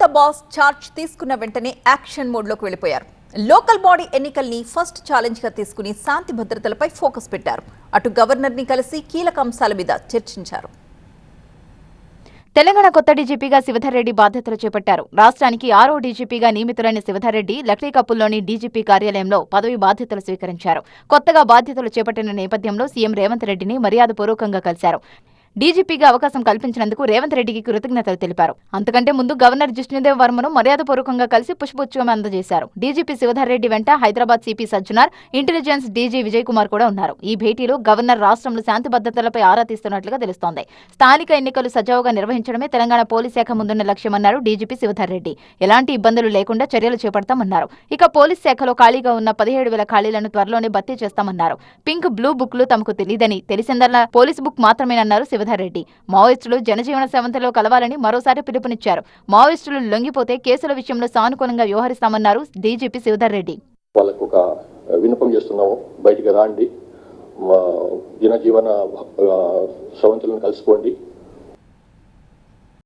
కొత్త boss charge తీసుకున్న వెంటనే యాక్షన్ మోడ్లోకి వెళ్ళిపోయారు. లోకల్ బాడీ ఎన్నికల్ని ఫస్ట్ ఛాలెంజ్గా తీసుకుని శాంతి భద్రతలపై ఫోకస్ పెట్టారు. అటు గవర్నర్ని కలిసి కీలక అంశాల మీద చర్చించారు. తెలంగాణ కొత్త డీజీపీగా శివధర్ రెడ్డి బాధ్యతలు చేపట్టారు. రాష్ట్రానికి ఆరో డీజీపీగా నియమితులైన శివధర్ రెడ్డి డీజీపీ కార్యాలయంలో పదవి బాధ్యతలు స్వీకరించారు. కొత్తగా బాధ్యతలు చేపట్టిన నేపథ్యంలో సీఎం రేవంత్ రెడ్డిని మర్యాదపూర్వకంగా కలిశారు. డీజీపీగా అవకాశం కల్పించినందుకు రేవంత్ రెడ్డికి కృతజ్ఞతలు తెలిపారు. అంతకంటే ముందు గవర్నర్ జిష్ణుదేవ్ వర్మను మర్యాదపూర్వకంగా కలిసి పుష్పోత్సవం అందజేశారు. డీజీపీ శివధర్ రెడ్డి వెంట Hyderabad CP Sajjanar intelligence DG Vijay Kumar కూడా ఉన్నారు. ఈ భేటీలో గవర్నర్ రాష్ట్రంలో శాంతి భద్రతలపై ఆరా తీస్తున్నట్లుగా తెలుస్తోంది. స్థానిక ఎన్నికలు సజావుగా నిర్వహించడమే తెలంగాణ పోలీస్ శాఖ ముందున్న లక్ష్యమన్నారు డీజీపీ శివధర్ రెడ్డి. ఎలాంటి ఇబ్బందులు లేకుండా చర్యలు చేపడతామన్నారు. ఇక పోలీస్ శాఖలో ఖాళీగా ఉన్న పదిహేడు వేల ఖాళీలను త్వరలోనే భర్తీ చేస్తామన్నారు. పింక్ బ్లూ బుక్లు తమకు తెలియదని తెలిసిందల్లా పోలీస్ బుక్ మాత్రమేనన్నారు శివధర్ రెడ్డి మావోయిస్టులు జనజీవన సెవంతలో కలవాలని మరోసారి పిలుపునిచ్చారు. మావోయిస్టులు లొంగిపోతే కేసుల విషయంలో సానుకూలంగా వ్యవహరిస్తామన్నారు డీజీపీ శివధర్ రెడ్డి వాళ్ళకు ఒక విన్నపం చేస్తున్నాము. బయటికి రాండి. జనజీవన దినజీవన కలుసుకోండి.